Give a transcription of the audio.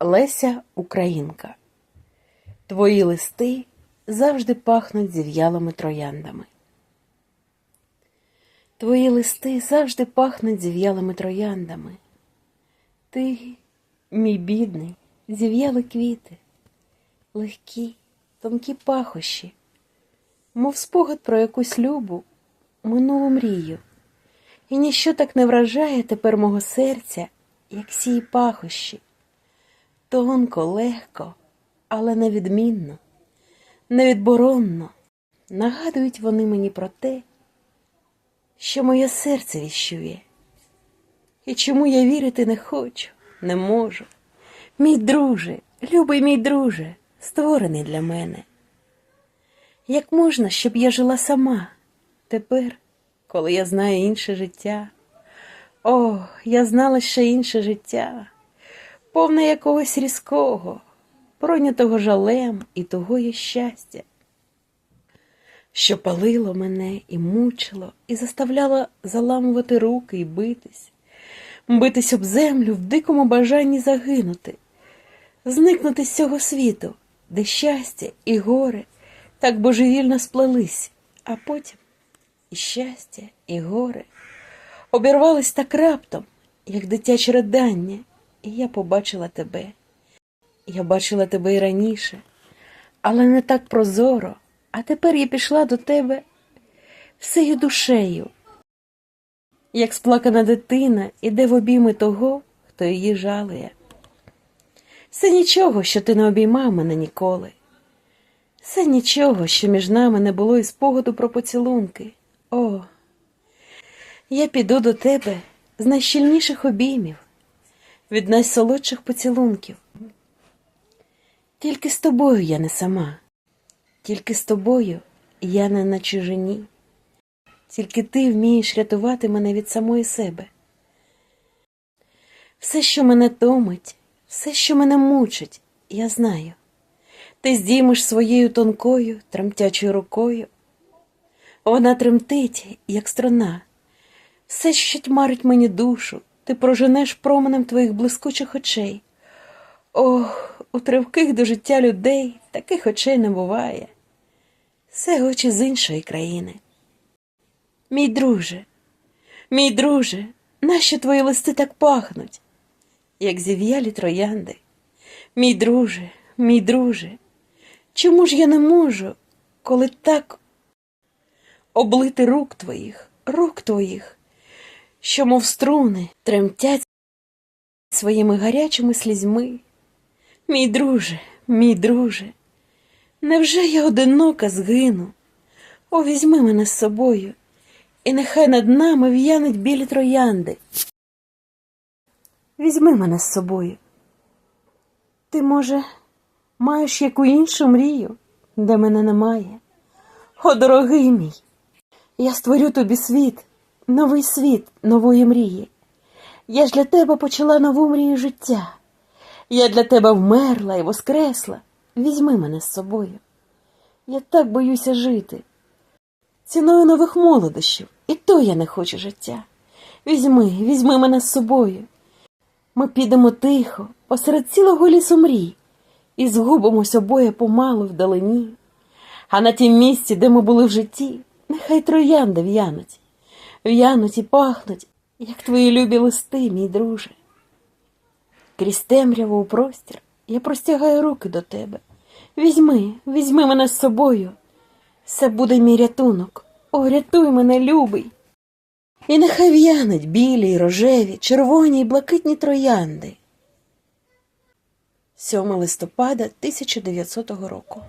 Леся Українка. Твої листи завжди пахнуть зів'ялими трояндами. Твої листи завжди пахнуть зів'ялими трояндами. Ти, мій бідний, зів'яли квіти, легкі, тонкі пахощі, мов спогад про якусь любу, минулу мрію. І ніщо так не вражає тепер мого серця, як сії пахощі. Тонко, легко, але невідмінно, невідборонно нагадують вони мені про те, що моє серце віщує. І чому я вірити не хочу, не можу. Мій друже, любий мій друже, створений для мене. Як можна, щоб я жила сама тепер, коли я знаю інше життя? О, я знала ще інше життя, повне якогось різкого, пройнятого жалем і того є щастя, що палило мене і мучило, і заставляло заламувати руки і битись, битись об землю в дикому бажанні загинути, зникнути з цього світу, де щастя і горе так божевільно сплелись, а потім і щастя, і горе обірвались так раптом, як дитяче ридання, і я побачила тебе. Я бачила тебе і раніше, але не так прозоро, а тепер я пішла до тебе всею душею, як сплакана дитина іде в обійми того, хто її жалує. Все нічого, що ти не обіймав мене ніколи. Все нічого, що між нами не було і спогаду про поцілунки. О, я піду до тебе з найщільніших обіймів, від найсолодших поцілунків. Тільки з тобою я не сама, тільки з тобою я не на чужині, тільки ти вмієш рятувати мене від самої себе. Все, що мене томить, все, що мене мучить, я знаю. Ти здіймеш своєю тонкою, тремтячою рукою. Вона тремтить, як струна. Все, що тьмарить мені душу, ти проженеш променем твоїх блискучих очей. Ох, у тривких до життя людей таких очей не буває. Це очі з іншої країни. Мій друже, мій друже, нащо твої листи так пахнуть, як зів'ялі троянди? Мій друже, мій друже, чому ж я не можу, коли так облити рук твоїх, рук твоїх, що, мов струни, тремтять своїми гарячими слізьми? Мій друже, мій друже, невже я одинока згину? О, візьми мене з собою, і нехай над нами в'януть білі троянди. Візьми мене з собою. Ти, може, маєш яку іншу мрію, де мене немає? О, дорогий мій, я створю тобі світ, новий світ нової мрії. Я ж для тебе почала нову мрію життя. Я для тебе вмерла і воскресла. Візьми мене з собою. Я так боюся жити. Ціною нових молодощів, і то я не хочу життя. Візьми, візьми мене з собою. Ми підемо тихо, посеред цілого лісу мрій, і згубимось обоє помалу вдалині. А на тім місці, де ми були в житті, нехай троянди в'януть, в'януть і пахнуть, як твої любі листи, мій друже. Крізь темряву у простір я простягаю руки до тебе. Візьми, візьми мене з собою. Це буде мій рятунок. О, рятуй мене, любий. І нехай в'януть білі рожеві, червоні й блакитні троянди. 7 листопада 1900 року.